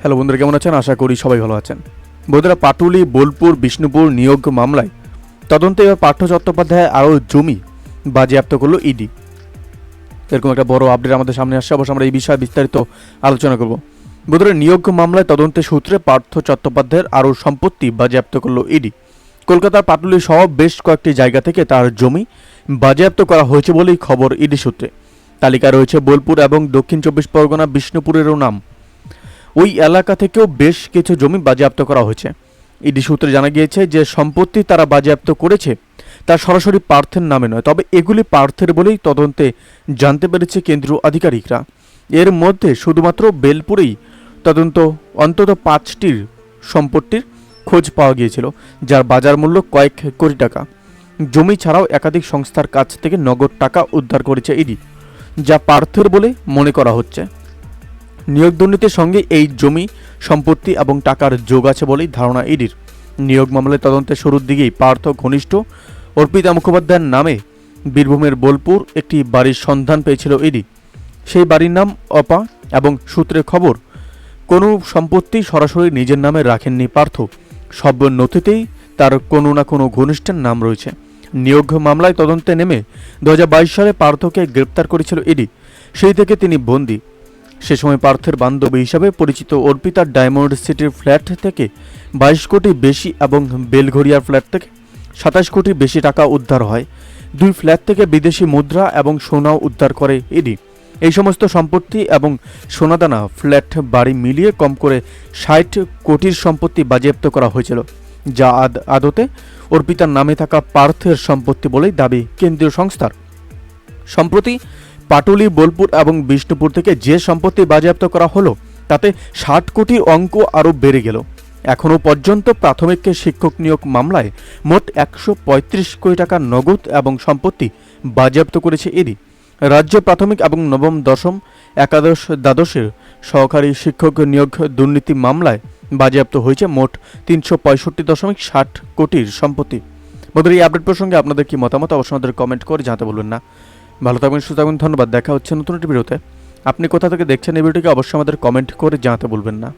Hello বন্ধুরা, কেমন আছেন? আশা করি সবাই ভালো আছেন। বন্ধুরা, পাটুলি, বোলপুর, বিষ্ণুপুর নিয়োগ মামলায় তদন্তে এবার পার্থ চট্টোপাধ্যায় আরও জমি বাজেয়াপ্ত করল ইডি। এরকম একটা বড় আপডেট আমাদের সামনে আসছে, অবশ্য আমরা এই বিষয়ে বিস্তারিত আলোচনা করব। বন্ধুরা, নিয়োগ মামলায় তদন্তের সূত্রে পার্থ চট্টোপাধ্যায়ের আরও সম্পত্তি বাজেয়াপ্ত করল ইডি। কলকাতার পাটুলি সহ বেশ কয়েকটি জায়গা থেকে তার জমি বাজেয়াপ্ত করা হয়েছে বলেই খবর ইডি সূত্রে। তালিকায় রয়েছে বোলপুর এবং দক্ষিণ চব্বিশ পরগনা, বিষ্ণুপুরেরও নাম। ওই এলাকা থেকেও বেশ কিছু জমি বাজেয়াপ্ত করা হয়েছে। ইডি সূত্রে জানা গিয়েছে যে সম্পত্তি তারা বাজেয়াপ্ত করেছে, তা সরাসরি পার্থের নামে নয়, তবে এগুলি পার্থের বলেই তদন্তে জানতে পেরেছে কেন্দ্রীয় আধিকারিকরা। এর মধ্যে শুধুমাত্র বেলপুরেই তদন্ত অন্তত পাঁচটির সম্পত্তির খোঁজ পাওয়া গিয়েছিল, যার বাজার মূল্য কয়েক কোটি টাকা। জমি ছাড়াও একাধিক সংস্থার কাছ থেকে নগদ টাকা উদ্ধার করেছে ইডি, যা পার্থের বলে মনে করা হচ্ছে। নিয়োগ দুর্নীতির সঙ্গে এই জমি, সম্পত্তি এবং টাকার যোগ আছে বলেই ধারণা ইডির। নিয়োগ মামলায় তদন্তের শুরুর দিকেই পার্থ ঘনিষ্ঠ, অর্পিতা মুখোপাধ্যায়ের নামে বীরভূমের বোলপুর একটি বাড়ির সন্ধান পেয়েছিল ইডি। সেই বাড়ির নাম অপা এবং সূত্রে খবর, কোনো সম্পত্তি সরাসরি নিজের নামে রাখেননি পার্থ। সব নথিতেই তার কোনো না কোনো ঘনিষ্ঠের নাম রয়েছে। নিয়োগ মামলায় তদন্তে নেমে দু হাজার বাইশ সালে পার্থকে গ্রেপ্তার করেছিল ইডি। সেই থেকে তিনি বন্দী। সে সময় পার্থের বান্ধবী হিসাবে পরিচিত অর্পিতার ডায়মন্ড সিটির ফ্ল্যাট থেকে বাইশ কোটি বেশি এবং বেলঘরিয়ার ফ্ল্যাট থেকে সাতাশ কোটি বেশি টাকা উদ্ধার হয়। দুই ফ্ল্যাট থেকে বিদেশি মুদ্রা এবং সোনাও উদ্ধার করে ইডি। এই সমস্ত সম্পত্তি এবং সোনাদানা ফ্ল্যাট বাড়ি মিলিয়ে কম করে ষাট কোটির সম্পত্তি বাজেয়াপ্ত করা হয়েছিল, যা আদ আদতে অর্পিতার নামে থাকা পার্থের সম্পত্তি বলেই দাবি কেন্দ্রীয় সংস্থার। সম্প্রতি পাটুলি, বোলপুর এবং বিষ্ণুপুর থেকে যে সম্পত্তি বাজেয়াপ্ত করা হলো, তাতে ষাট কোটি অঙ্ক আরও বেড়ে গেল। এখনও পর্যন্ত প্রাথমিক শিক্ষক নিয়োগ মামলায় মোট একশো পঁয়ত্রিশ কোটি টাকা নগদ এবং সম্পত্তি বাজেয়াপ্ত করেছে ইডি রাজ্য প্রাথমিক এবং নবম, দশম, একাদশ, দ্বাদশের সহকারী শিক্ষক নিয়োগ দুর্নীতি মামলায় বাজেয়াপ্ত হয়েছে মোট তিনশো পঁয়ষট্টি দশমিক ষাট কোটির সম্পত্তি। বন্ধুরা, এই আপডেট প্রসঙ্গে আপনাদের কি মতামত অবশ্যই আমাদের কমেন্ট করে জানাতে বলবেন না। ভালো থাকবেন, সুস্থ থাকবেন, ধন্যবাদ। দেখা হচ্ছে নতুন একটি ভিডিওতে। আপনি কোথা থেকে দেখছেন এই ভিডিওটিকে অবশ্যই আমাদের কমেন্ট করে জানাতে ভুলবেন না।